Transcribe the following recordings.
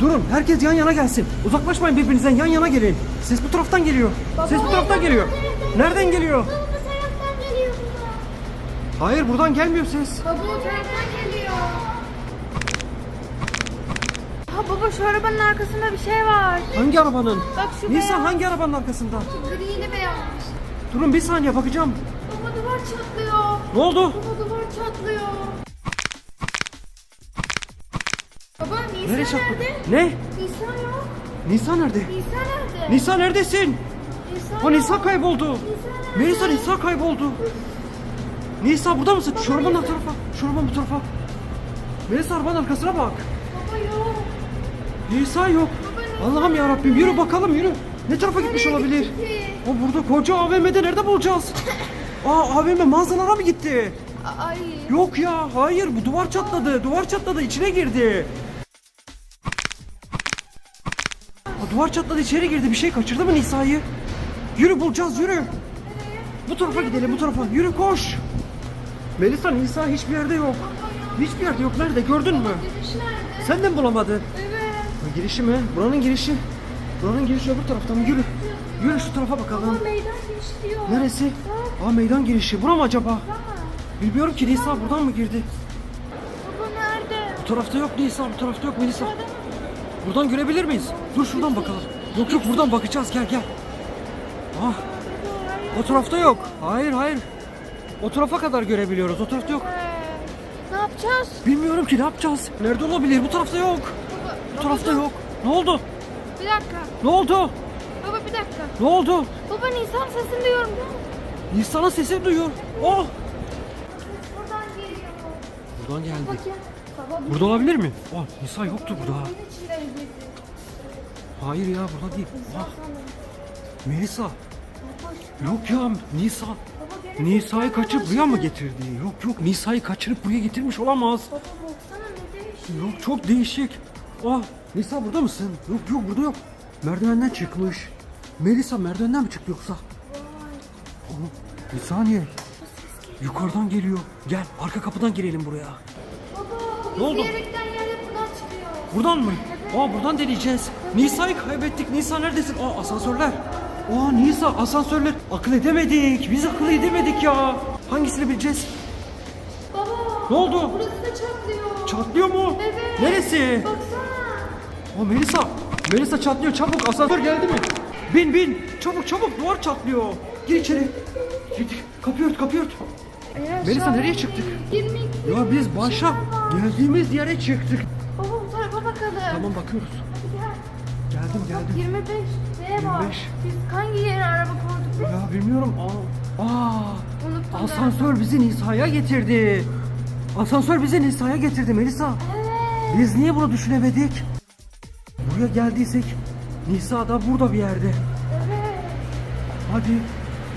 Durun herkes yan yana gelsin. Uzaklaşmayın birbirinizden yan yana gelin. Ses bu taraftan geliyor. Ses bu taraftan geliyor. Nereden geliyor? Baba bu taraftan geliyor baba. Hayır buradan gelmiyor ses. Baba o taraftan geliyor. Ha baba şu arabanın arkasında bir şey var. Hangi arabanın? Bak şu Nisa beyaz. hangi arabanın arkasında? Grili beyazmış. Durun bir saniye bakacağım. Baba duvar çatlıyor. Ne oldu? Baba duvar çatlıyor. Nereye nerede? Ne? Nisa yok. Nisa nerede? Nisa nerede? Nisa neredesin? Nisa yok. Nisa kayboldu. Nisa nerede? Melisa Nisa kayboldu. Nisa burada mısın? Şu arabanın tarafa. Şu arabanın bu tarafa. Melisa arabanın arkasına bak. Baba yok. Nisa yok. Allah'ım ya Rabbim yürü bakalım yürü. Ne tarafa gitmiş Nereye olabilir? gitti? O burada koca AVM'de nerede bulacağız? Aa AVM mağazalara mı gitti? Ay. Yok ya hayır bu duvar çatladı. Duvar çatladı içine girdi. Duvar çatladı içeri girdi. Bir şey kaçırdı mı Nisa'yı? Yürü bulacağız yürü. Bu tarafa gidelim bu tarafa. Yürü koş. Melisa Nisa hiçbir yerde yok. Hiçbir yerde yok. Nerede gördün mü? Giriş nerede? Sen de mi bulamadın? Evet. Ha, girişi mi? Buranın girişi. Buranın girişi öbür tarafta mı? Yürü. Yürü şu tarafa bakalım. Baba meydan giriş diyor. Neresi? Aa meydan girişi. Bura mı acaba? Baba. Bilmiyorum ki Nisa buradan mı girdi? Baba nerede? Bu tarafta yok Nisa, bu tarafta yok Melisa. Buradan görebilir miyiz? Dur şuradan bakalım. Yok yok buradan bakacağız gel gel. Ah o tarafta yok. Hayır hayır. O tarafa kadar görebiliyoruz. O tarafta yok. Ne yapacağız? Bilmiyorum ki ne yapacağız. Nerede olabilir? Bu tarafta yok. Baba, Bu tarafta yok. Ne oldu? Bir dakika. Ne oldu? Baba bir dakika. Ne oldu? Baba Nisan sesini duyuyorum. Nisa'nın sesini duyuyor. Oh! Buradan geliyor. Buradan geldi. Bak ya. Baba bu Burada olabilir mi? Oh Nisa yoktu burada. Hayır ya burada değil. Ah. Melisa. Yok ya Nisa. Nisa'yı kaçırıp buraya mı getirdi? Yok yok Nisa'yı kaçırıp buraya getirmiş olamaz. Yok çok değişik. Ah Nisa burada mısın? Yok yok burada yok. Merdivenden çıkmış. Melisa merdivenden mi çıktı yoksa? Oh, bir saniye. Yukarıdan geliyor. Gel arka kapıdan girelim buraya. Ne oldu? izleyerekten yerle buradan çıkıyor. Buradan mı? Aa buradan deneyeceğiz. Nisa'yı kaybettik. Nisa neredesin? Aa asansörler. Aa Nisa asansörler. Akıl edemedik. Biz akıl edemedik ya. Hangisini bileceğiz? Baba Ne oldu? burası da çatlıyor. Çatlıyor mu? Evet. Neresi? Baksana. Aa Melisa. Melisa çatlıyor çabuk. Asansör geldi mi? Bin bin. Çabuk çabuk duvar çatlıyor. Gir içeri. Gir, Kapıyı ört kapıyı ört. Melisa, nereye çıktık? Girmek. Ya biz başa geldiğimiz yere çıktık. Baba bu tarafa bakalım. Tamam bakıyoruz. Hadi gel. Geldim Bak geldim. 25 V var. 25. Biz hangi yere araba koyduk biz? Ya bilmiyorum. Aa, aa Unuttum asansör bizi Nisa'ya getirdi. Asansör bizi Nisa'ya getirdi Melisa. ben. Evet. Biz niye bunu düşünemedik? Buraya geldiysek Nisa da burada bir yerde. Evet. Hadi.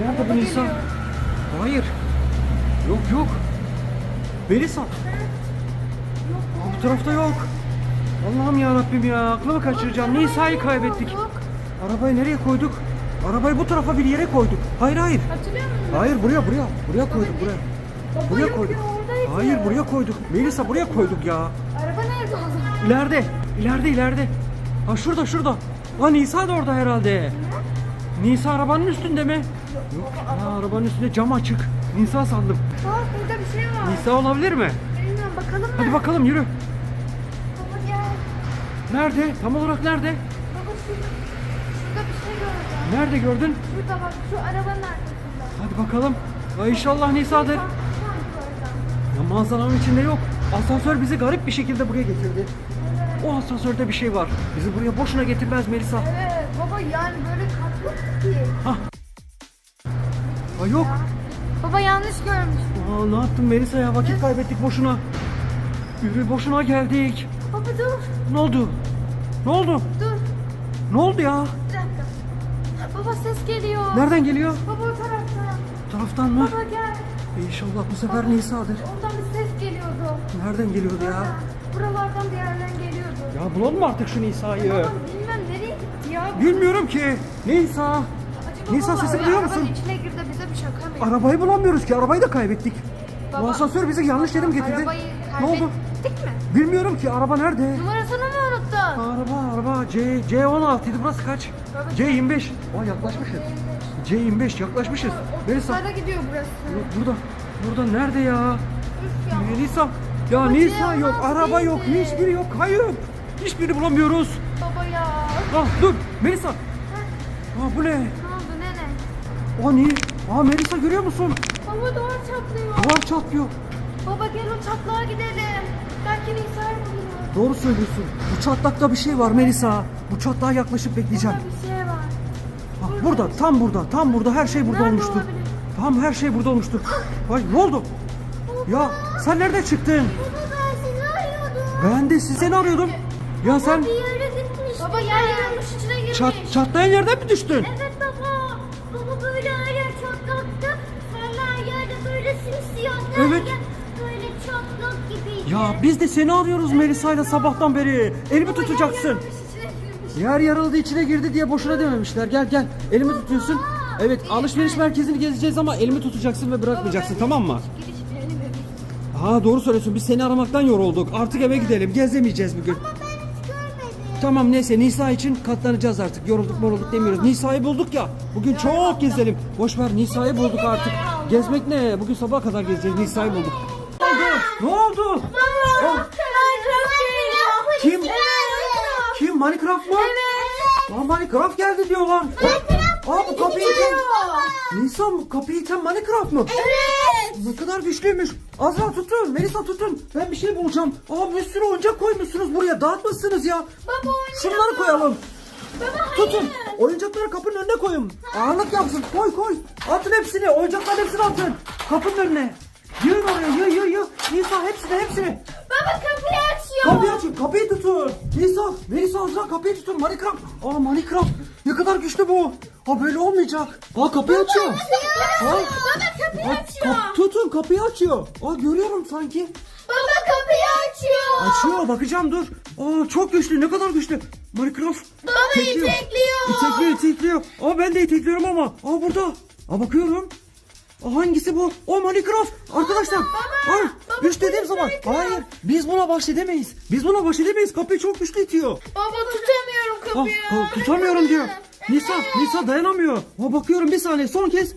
Nerede bu Nisa? Hayır. Yok yok. Melisa. Yok. Aa, bu tarafta yok. Allah'ım ya Rabbim ya. Aklımı kaçıracağım. Nisa'yı kaybettik. Yok. Arabayı nereye koyduk? Arabayı bu tarafa bir yere koyduk. Hayır hayır. Hatırlıyor musun? Hayır buraya buraya. Buraya koyduk buraya. Baba Buraya yok koyduk. ya, oradaydı. Hayır buraya koyduk. Melisa buraya koyduk ya. Araba nerede o zaman? İleride. İleride ileride. Ha şurada şurada. Ha Nisa da orada herhalde. Nisa arabanın üstünde mi? Yok. Ha, arabanın üstünde cam açık. Nisa sandım. Bak burada bir şey var. Nisa olabilir mi? Bilmiyorum bakalım mı? Hadi bakalım yürü. Baba gel. Nerede? Tam olarak nerede? Baba şu, şurada bir şey gördüm. Nerede gördün? Şurada bak şu arabanın arkasında. Hadi bakalım. Ha, inşallah Nisa'dır. Bak. Ya manzaranın içinde yok. Asansör bizi garip bir şekilde buraya getirdi. O asansörde bir şey var. Bizi buraya boşuna getirmez Melisa. Evet baba yani böyle katlı ki. Ha. Ha yok. Baba yanlış görmüş. Aa, ne yaptın Melisa ya? Vakit kaybettik boşuna. Yürü boşuna geldik. Baba dur Ne oldu? Ne oldu? dur Ne oldu ya? bir dakika. Baba ses geliyor. Nereden geliyor? Baba o taraftan. Taraftan mı? Baba gel. İnşallah bu sefer Nisa'dır. Oradan bir ses geliyordu. Nereden geliyordu ya? Buralardan bir yerden geliyordu. Ya bulalım artık şu Nisa'yı. Baba bilmem nereye gitti ya. Bilmiyorum ki. Nisa. Acaba Nisa baba sesi duyuyor musun? içine girdi bize bir şaka mı? Arabayı bulamıyoruz ki. Arabayı da kaybettik. Bu Baba, asansör bizi yanlış yere mi getirdi? Arabayı Ne oldu? mi? Bilmiyorum ki araba nerede? Numarasını mı unuttun? Araba araba C C16 idi burası kaç? C25. Aa yaklaşmışız. C25 yaklaşmışız. Melisa Para gidiyor burası. yok burada. Burada nerede ya? Üf ya. Melisa ya Baba, Nisa C16 yok, araba yok, değildi. hiçbiri yok. Hayır. Hiçbirini bulamıyoruz. Baba ya. Ah dur Melisa. Aa bu ne? Ne oldu nene? Aa ne? Aa Melisa görüyor musun? Baba duvar çatlıyor. Duvar çatlıyor. Baba gel o çatlağa gidelim. Belki Nisa'yı buluruz. Doğru söylüyorsun. Bu çatlakta bir şey var Melisa. Bu çatlağa yaklaşıp bekleyeceğim. Burada bir şey var. Bak burada, tam burada, tam burada her şey burada Nerede olmuştur. olabilir? Tam her şey burada olmuştur. Vay ne oldu? Ya sen nereden çıktın? Baba ben sizi arıyordum. Ben de sizi seni arıyordum. Ya sen Bir yere gitmiştim. Baba yer yarılmış içine girmiş. çat, çatlayan yerden mi düştün? Evet Evet. Böyle çatlak gibiydi. Ya biz de seni arıyoruz Melisa'yla sabahtan beri. Elimi tutacaksın. Yer yarıldı içine girdi diye boşuna dememişler. Gel gel elimi tutuyorsun. Evet alışveriş merkezini gezeceğiz ama elimi tutacaksın ve bırakmayacaksın tamam mı? Ha doğru söylüyorsun biz seni aramaktan yorulduk. Artık eve gidelim gezemeyeceğiz bugün. Ama ben hiç görmedim. Tamam neyse Nisa için katlanacağız artık. Yorulduk morulduk demiyoruz. Nisa'yı bulduk ya. Bugün çok gezelim. Boş ver Nisa'yı bulduk artık. Gezmek ne? Bugün sabaha kadar gezeceğiz. Nisa'yı bulduk. Ne oldu? Ne oldu? Kim? kim? Minecraft mı? Evet. Aa Minecraft geldi diyorlar. Aa bu kapıyı iten. Nisa mı? Kapıyı iten Minecraft mı? Evet. Ne kadar güçlüymüş. Azra tutun. Melisa tutun. Ben bir şey bulacağım. Aa bir sürü oyuncak koymuşsunuz buraya. Dağıtmışsınız ya. Baba oyuncak. Şunları koyalım. Baba Tutun. Oyuncakları kapının önüne koyun. Ağırlık yapsın. Koy koy. Atın hepsini. Oyuncakların hepsini atın. Kapının önüne. Yığın oraya yığ yığ yığ. Nisa hepsini hepsini. Baba kapıyı açıyor. Kapıyı açın. Kapıyı tutun. Nisa. Melisa Azra kapıyı tutun. Minecraft. Aa Minecraft. Ne kadar güçlü bu. Ha böyle olmayacak. Aa kapıyı açıyor. Aa, Baba kapıyı aa, açıyor. kap- tutun kapıyı açıyor. Aa görüyorum sanki. Baba kapıyı açıyor. Açıyor bakacağım dur. Aa çok güçlü ne kadar güçlü. Minecraft. Baba İtekliyor. itekliyor. İtekliyor. Aa ben de itekliyorum ama. Aa burada. Aa bakıyorum. Aa, hangisi bu? O Minecraft. Arkadaşlar. Hayır. baba, Güç dediğim zaman. Minecraft. Hayır. Biz buna baş edemeyiz. Biz buna baş edemeyiz. Kapıyı çok güçlü itiyor. Baba tutamıyorum Ah, kapıyı. ah, tutamıyorum diyor. Nisa, Nisa dayanamıyor. Aa, bakıyorum bir saniye son kez.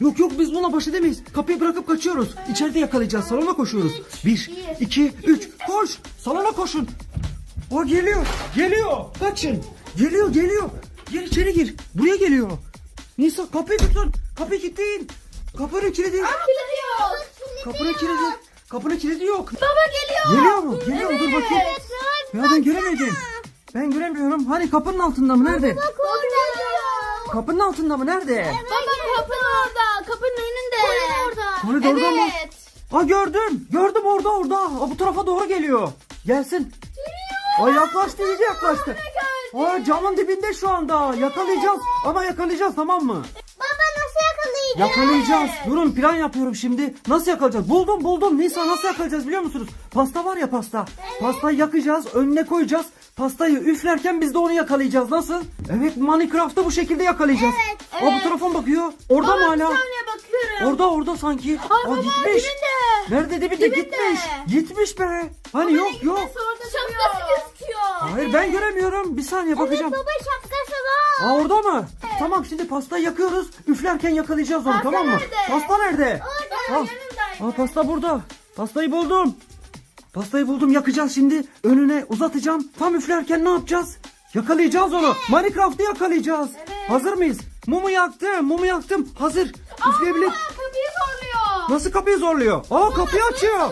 Yok yok biz buna baş edemeyiz. Kapıyı bırakıp kaçıyoruz. İçeride yakalayacağız. Salona koşuyoruz. Bir, iki, üç. Koş. Salona koşun. O geliyor. Geliyor. Kaçın. Geliyor geliyor. Gir içeri gir. Buraya geliyor. Nisa kapıyı tutun. Kapıyı kilitleyin. Kapının kilidi. Kilitliyor. Kapının kilidi. Kapının kilidi yok. Baba geliyor. Geliyor mu? Geliyor? Dur bakayım. Ya ben göremedim. Ben göremiyorum. Hani kapının altında mı? Nerede? Bak orada. Kapının altında mı? Nerede? Baba Koridor orada. Mı? evet. Aa gördüm. Gördüm orada orada. Aa, bu tarafa doğru geliyor. Gelsin. Aa yaklaştı iyice yaklaştı. Aa camın dibinde şu anda. Yakalayacağız. Ama yakalayacağız tamam mı? Baba nasıl yakalayacağız? Yakalayacağız. Durun plan yapıyorum şimdi. Nasıl yakalayacağız? Buldum buldum. Nisa nasıl yakalayacağız biliyor musunuz? Pasta var ya pasta. Pastayı yakacağız. Önüne koyacağız. Pastayı üflerken biz de onu yakalayacağız. Nasıl? Evet Minecraft'ta bu şekilde yakalayacağız. Evet, Aa bu tarafa bakıyor? Orada Baba mı bir hala? saniye bakıyorum. Orada orada sanki. Ay Aa baba gitmiş. dibinde. Nerede dibinde? Dibinde. Gitmiş. Gitmiş be. Hani yok yok. Şapkası gözüküyor. Hayır ben göremiyorum. Bir saniye bakacağım. Baba şapkası var. Aa orada mı? Tamam şimdi pastayı yakıyoruz. Üflerken yakalayacağız onu Pasta tamam mı? nerede? Pasta nerede? Orada, Aa, yanımdaydı. aa pasta burada. Pastayı buldum. Pastayı buldum yakacağız şimdi. Önüne uzatacağım. Tam üflerken ne yapacağız? Yakalayacağız onu. Minecraft'ı yakalayacağız. Hazır mıyız? Mumu yaktım. Mumu yaktım. Hazır. Üfleyebilir. Kapıyı zorluyor. Nasıl kapıyı zorluyor? Aa kapıyı açıyor.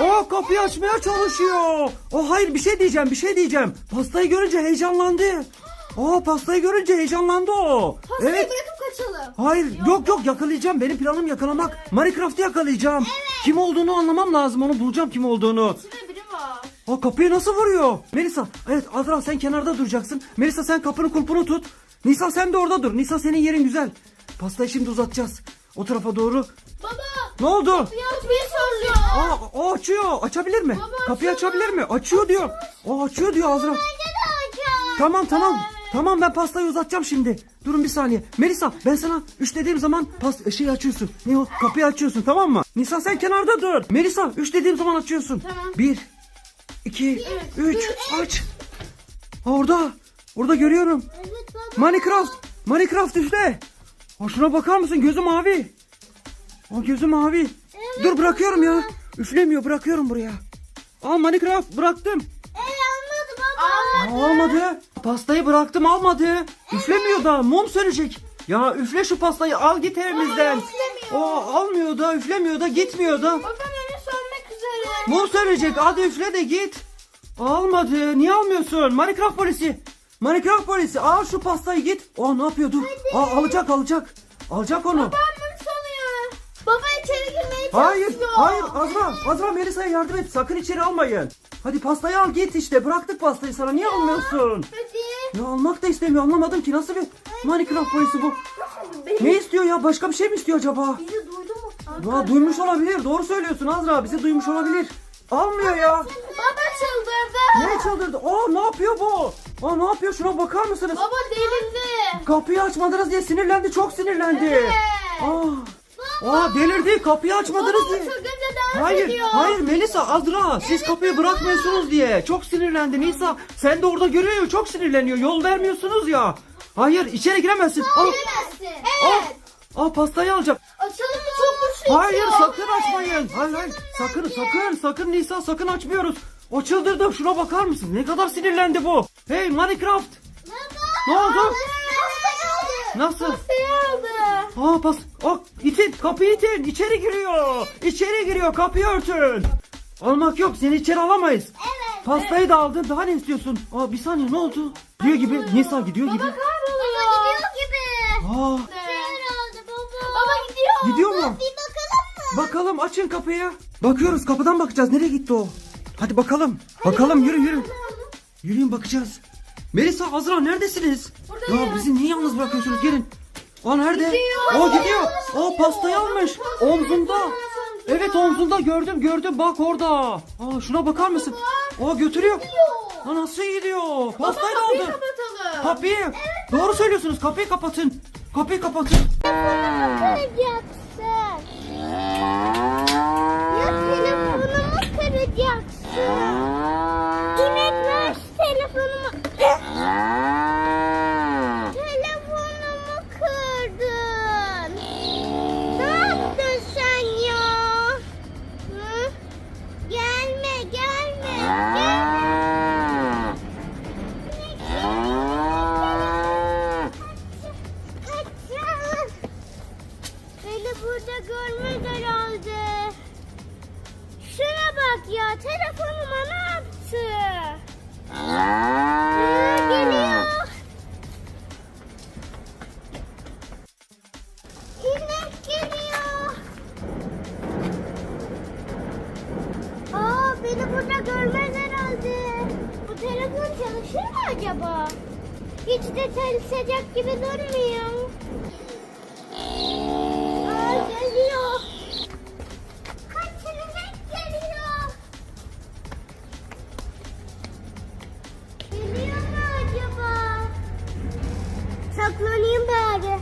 Aa kapıyı açmaya çalışıyor. O hayır bir şey diyeceğim bir şey diyeceğim. Pastayı görünce heyecanlandı. Aa pastayı görünce heyecanlandı o. Pastayı Evet. bırakıp kaçalım. Hayır yok yok yakalayacağım. Benim planım yakalamak. Minecraft'ı yakalayacağım. Kim olduğunu anlamam lazım. Onu bulacağım kim olduğunu. Biri var. Aa kapıyı nasıl vuruyor? Melisa evet Azra sen kenarda duracaksın. Melisa sen kapının kulpunu tut. Nisa sen de orada dur. Nisa senin yerin güzel. Pastayı şimdi uzatacağız. O tarafa doğru. Baba. Ne oldu? Kapıyı zorluyor. Aa, o açıyor. Açabilir mi? Baba, Kapıyı açıyor. açabilir mi? Açıyor diyor. O açıyor diyor Azra. Tamam tamam. Tamam ben pastayı uzatacağım şimdi. Durun bir saniye. Melisa ben sana üç dediğim zaman pas şeyi açıyorsun. Ne o? Kapıyı açıyorsun tamam mı? Nisa sen kenarda dur. Melisa üç dediğim zaman açıyorsun. Tamam. Bir, iki, üç, aç. Ha, orada. Orada görüyorum. Evet baba. Minecraft. Minecraft üfle. Ha, şuna bakar mısın? Gözü mavi. O gözü mavi. Dur bırakıyorum ya. Üflemiyor bırakıyorum buraya. Al Minecraft bıraktım. Ee anladı baba. Almadı. Pastayı bıraktım almadı. Üflemiyor da mum sönecek. Ya üfle şu pastayı al git evimizden. O almıyor da üflemiyor da gitmiyor da. Sönmek üzere. Mum sönecek hadi üfle de git. Almadı. Niye almıyorsun? Minecraft polisi. Minecraft polisi al şu pastayı git. O ne yapıyor dur. Aa, alacak alacak. Alacak onu. Babam mum sanıyor. Baba içeri girmeye Hayır, çalışıyor. hayır Azra, Azra Melisa'ya yardım et. Sakın içeri almayın. Hadi pastayı al git işte. Bıraktık pastayı sana. Niye almıyorsun? Hadi. Ya almak da istemiyor. Anlamadım ki nasıl bir Minecraft polisi bu. Ne istiyor ya? Başka bir şey mi istiyor acaba? Bizi duydu mu? Ya duymuş olabilir. Doğru söylüyorsun Azra. Bizi duymuş olabilir. Almıyor ya. Baba çıldırdı. Ne çaldırdı? Aa ne yapıyor bu? Aa ne yapıyor? Şuna bakar mısınız? Baba delirdi. Kapıyı açmadınız diye sinirlendi. Çok sinirlendi. Evet. Aa. Aa delirdi. Kapıyı açmadınız Baba diye. dans Hayır, ediyor. hayır Melisa, Azra siz kapıyı bırakmıyorsunuz diye. Çok sinirlendi Nisa. Sen de orada görüyor ya, çok sinirleniyor. Yol vermiyorsunuz ya. Hayır, içeri giremezsin. Al, Giremezsin. Evet. al pastayı alacak. Açalım mı çok güçlü Hayır, itiyor. sakın açmayın. Hayır, hayır. Sakın, sakın, sakın Nisa, sakın açmıyoruz. O çıldırdı. Şuna bakar mısın? Ne kadar sinirlendi bu. Hey Minecraft. Ne oldu? Nasıl? Pastayı aldı. Aa pas. Aa, itin, kapıyı itin. İçeri giriyor. İçeri giriyor. Kapıyı örtün. Almak yok. Seni içeri alamayız. Evet. Pastayı da aldın. Daha ne istiyorsun? Aa bir saniye ne oldu? Gidiyor gibi. Nisa gidiyor gibi. Baba Kayboluyor. gidiyor gibi. Aa Herhalde baba. Baba gidiyor. gidiyor mu? Bir bakalım mı? Bakalım açın kapıyı. Bakıyoruz kapıdan bakacağız. Nereye gitti o? Hadi bakalım. Bakalım yürü yürü. Yürüyün bakacağız. Melisa, Azra neredesiniz? Ya bizi niye yalnız bırakıyorsunuz? Gelin. Aa nerede? Gidiyor. O gidiyor. O pastayı almış. Omzunda. Evet omzunda gördüm gördüm bak orada. Aa şuna bakar mısın? Aa götürüyor. Aa nasıl gidiyor? Pastayı da aldı. kapatalım. Kapıyı. Doğru söylüyorsunuz. Kapıyı kapatın. Kapıyı kapatın. Kıracaksın. Gibi durmuyor. Aa geliyor. Kaçın inek geliyor. Geliyor mu acaba? Saklanayım bari.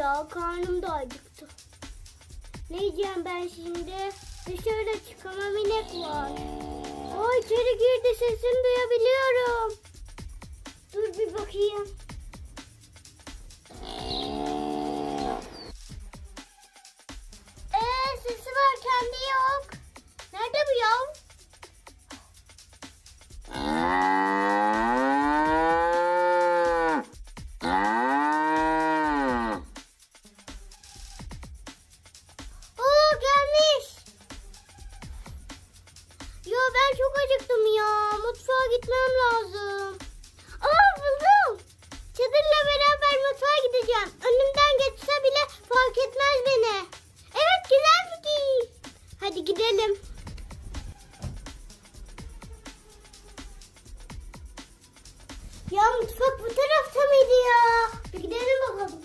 ya karnım da acıktı. Ne yiyeceğim ben şimdi? Dışarıda çıkamam inek var. O içeri girdi sesini duyabiliyorum. Dur bir bakayım. ya. Mutfağa gitmem lazım. Aa buldum. Çadırla beraber mutfağa gideceğim. Önümden geçse bile fark etmez beni. Evet güzel fikir. Hadi gidelim. Ya mutfak bu tarafta mıydı ya? Bir gidelim bakalım.